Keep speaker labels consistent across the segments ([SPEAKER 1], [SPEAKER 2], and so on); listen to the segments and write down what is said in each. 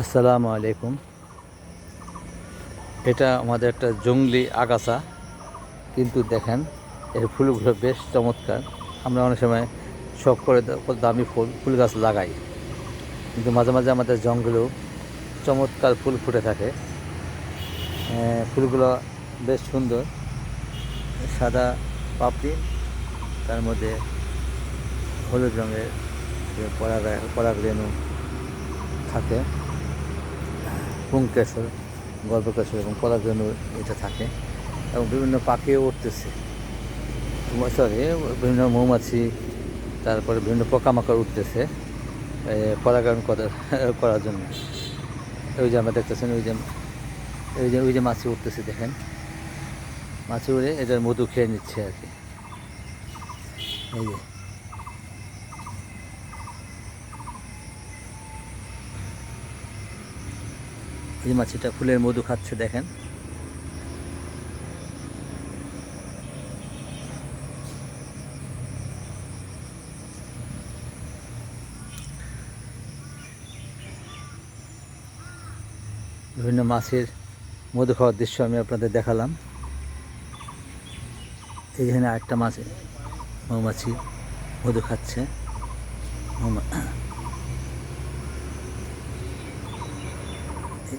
[SPEAKER 1] আসসালামু আলাইকুম। এটা আমাদের একটা জঙ্গলি আগাছা, কিন্তু দেখেন, এর ফুলগুলো বেশ চমৎকার। আমরা অনেক সময় শখ করে দামি ফুল ফুল গাছ লাগাই। কিন্তু মাঝে মাঝে আমাদের জঙ্গলেও চমৎকার ফুল ফুটে থাকে। ফুলগুলো বেশ সুন্দর। সাদা পাপড়ি, তার মধ্যে হলুদ রঙের পরাগ পরাগ রেণু থাকে। পুংকেশর গর্ভকেশর এবং পরাগরেণু এটা থাকে এবং বিভিন্ন পাখিও উঠতেছে। সরি বিভিন্ন মৌমাছি, তারপরে বিভিন্ন পোকামাকড় উঠতেছে পরাগায়ন করার করার জন্য। ওই যে আমরা দেখতেছেন, ওই যে ওই যে ওই যে মাছি উঠতেছে, দেখেন। মাছি উড়ে এটার মধু খেয়ে নিচ্ছে আর কি। এই যে। এই মাছিটা ফুলের মধু খাচ্ছে, দেখেন। বিভিন্ন মাছের মধু খাওয়ার দৃশ্য আমি আপনাদের দেখালাম। এইখানে আরেকটা মাছ, মৌমাছি মধু খাচ্ছে।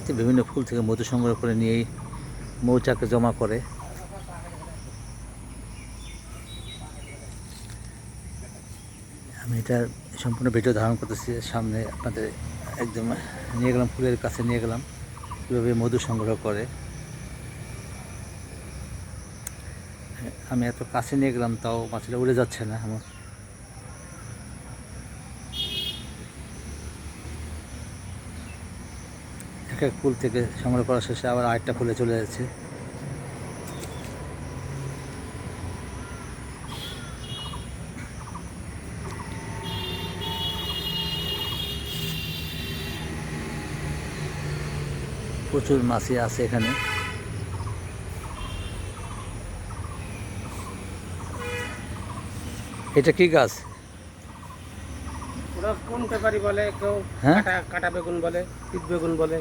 [SPEAKER 1] যে বিভিন্ন ফুল থেকে মধু সংগ্রহ করে নিয়ে মৌচাকে জমা করে। আমি এটা সম্পূর্ণ ভিডিও ধারণ করতেছি, সামনে আপনাদের একদম নিয়ে গেলাম, ফুলের কাছে নিয়ে গেলাম, কীভাবে মধু সংগ্রহ করে। আমি এত কাছে নিয়ে গেলাম, তাও মাছটা উড়ে যাচ্ছে না, আমার এক এক ফুল থেকে সংগ্রহ করা শেষে আবার আরেকটা ফুলে চলে যাচ্ছে। প্রচুর মাছি আছে এখানে। এটা কি গাছ?
[SPEAKER 2] ওরা কোন পেপারি বলে কেউ
[SPEAKER 1] হ্যাঁ?
[SPEAKER 2] কাটা কাটা বেগুন বলে তিত বেগুন বলে।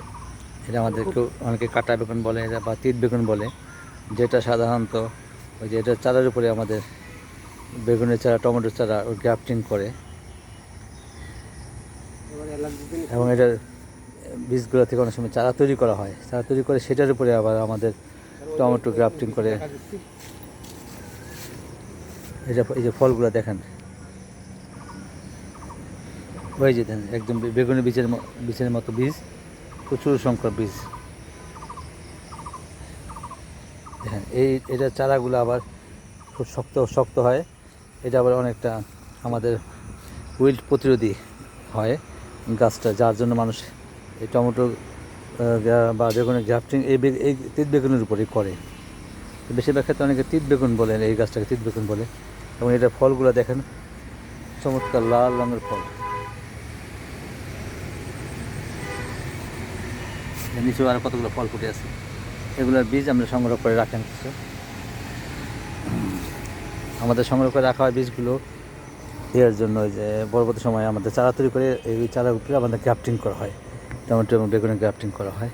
[SPEAKER 1] এটা আমাদের কেউ অনেকে কাটা বেগুন বলে এটা বা তিত বেগুন বলে, যেটা সাধারণত ওই যে এটা চারার উপরে আমাদের বেগুনের চারা টমেটোর চারা ওর গ্রাফটিং করে। এবং এটার বীজগুলো থেকে অনেক সময় চারা তৈরি করা হয়। চারা তৈরি করে সেটার উপরে আবার আমাদের টমেটো গ্রাফটিং করে। এটা এই যে ফলগুলো দেখেন। ওই যে দেখেন, একদম বেগুনের বীজের বীজের মতো বীজ। প্রচুর সংখ্যক বীজ। দেখেন, এই এটা চারাগুলো আবার খুব শক্ত শক্ত হয়। এটা আবার অনেকটা আমাদের উইল্ড প্রতিরোধী হয় গাছটা, যার জন্য মানুষ এই টমেটো বা বেগুনের গ্রাফটিং, এই এই তিত বেগুনের উপরেই করে। বেশিরভাগ ক্ষেত্রে অনেকে তিত বেগুন বলেন, এই গাছটাকে তিত বেগুন বলে। এবং এটার ফলগুলো দেখেন, চমৎকার লাল রঙের ফল। নিচেও আর কতগুলো ফল ফুটে আছে, এগুলোর বীজ আমরা সংগ্রহ করে রাখেন কিছু আমাদের সংগ্রহ করে রাখা হয় বীজগুলো এর জন্য ওই যে পরবর্তী সময়ে আমাদের চারা তৈরি করে এই চারার উপরে আমাদের গ্রাফটিং করা হয়, টমেটো এবং বেগুনের গ্রাফটিং করা হয়।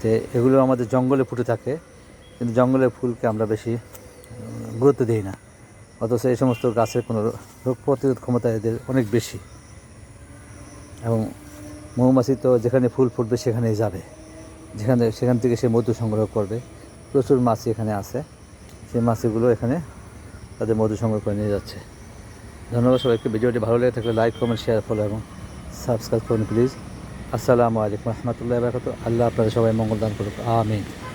[SPEAKER 1] তো এগুলো আমাদের জঙ্গলে ফুটে থাকে, কিন্তু জঙ্গলের ফুলকে আমরা বেশি গুরুত্ব দিই না। অথচ এই সমস্ত গাছের কোনো রোগ প্রতিরোধ ক্ষমতা এদের অনেক বেশি। এবং মৌমাছি তো যেখানে ফুল ফুটবে সেখানেই যাবে। যেখানে, সেখান থেকে সে মধু সংগ্রহ করবে। প্রচুর মাছি এখানে আছে। সেই মাছিগুলো এখানে তাদের মধু সংগ্রহ করে নিয়ে যাচ্ছে। ধন্যবাদ সবাইকে। ভিডিওটি ভালো লেগে থাকলে লাইক কমেন্ট শেয়ার ফলো এবং সাবস্ক্রাইব করুন প্লিজ আসসালামু আলাইকুম রহমতুল্লাহ আল্লাহ আপনাদের সবাই মঙ্গল দান করুক। আমিন।